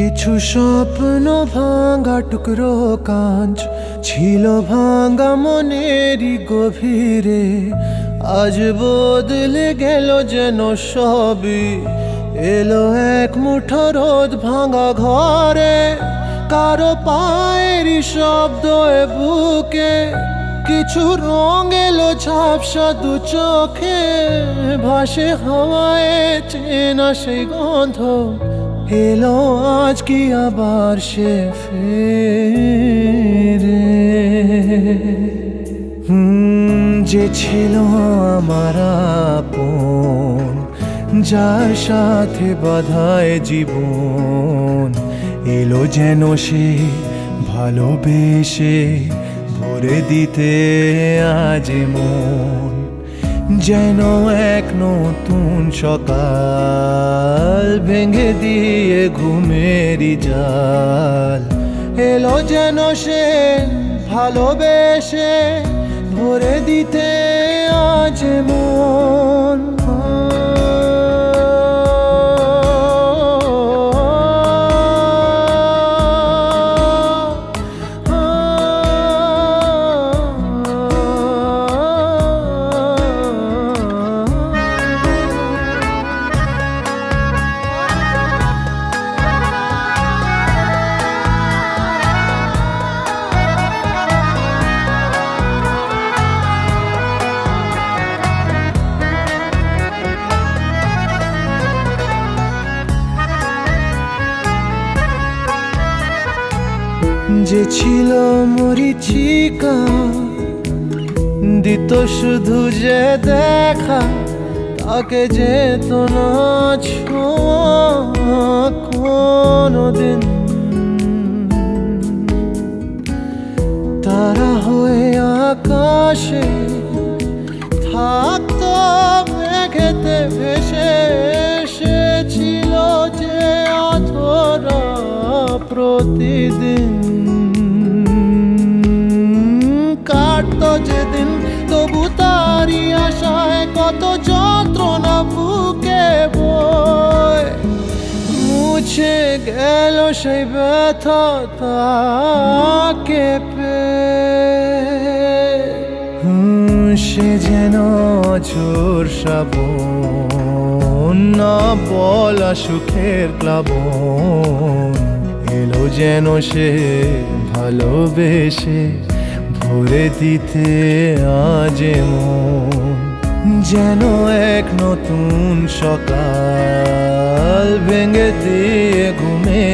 কিছু স্বপ্ন ভাঙা টুকরো কাঁচ ছিল ভাঙা মনেরই গভীরে। আজ বদলে গেল যেন সবই। এলো এক মুঠো রোদ ভাঙা ঘরে। কারও পায়ের শব্দ বুকে। কিছু রং এলো ঝাপসা দু চোখে। ভাসে হাওয়ায় চেনা সেই গন্ধ। এলো আজ কি আবার সে ফেরে? যে ছিল আমার আপন, যার সাথে বাধায় জীবন, এলো যেন সে ভালোবেসে ভরে দিতে আজ মন। যেন এক নতুন সকাল ভেঙে দিয়ে ঘুমেরি জাল। এলো যেন সে ভালোবেসে, ভরে দিতে আজ মন। যে ছিল মরিচিকা, দিত শুধু যে দেখা, তাকে যেত না ছোঁয়া কোনোদিন। তারা হয়ে আকাশে থাকতো, মেঘেতে ভেসে এসেছিল যে অধরা প্রতিদিন। কাটতো যেদিন তবু তারই আশায় কত যন্ত্রণা বুকে বয়। মুছে গেল সেই ব্যথা তাকে হুম, সে যেন চোর শ্রাবণ না বলা সুখের প্লাবন। এলো যেন সে ভালোবেসে ভরে দিতে আজ যেন এক নতুন সকাল ভেঙে দিয়ে ঘুমে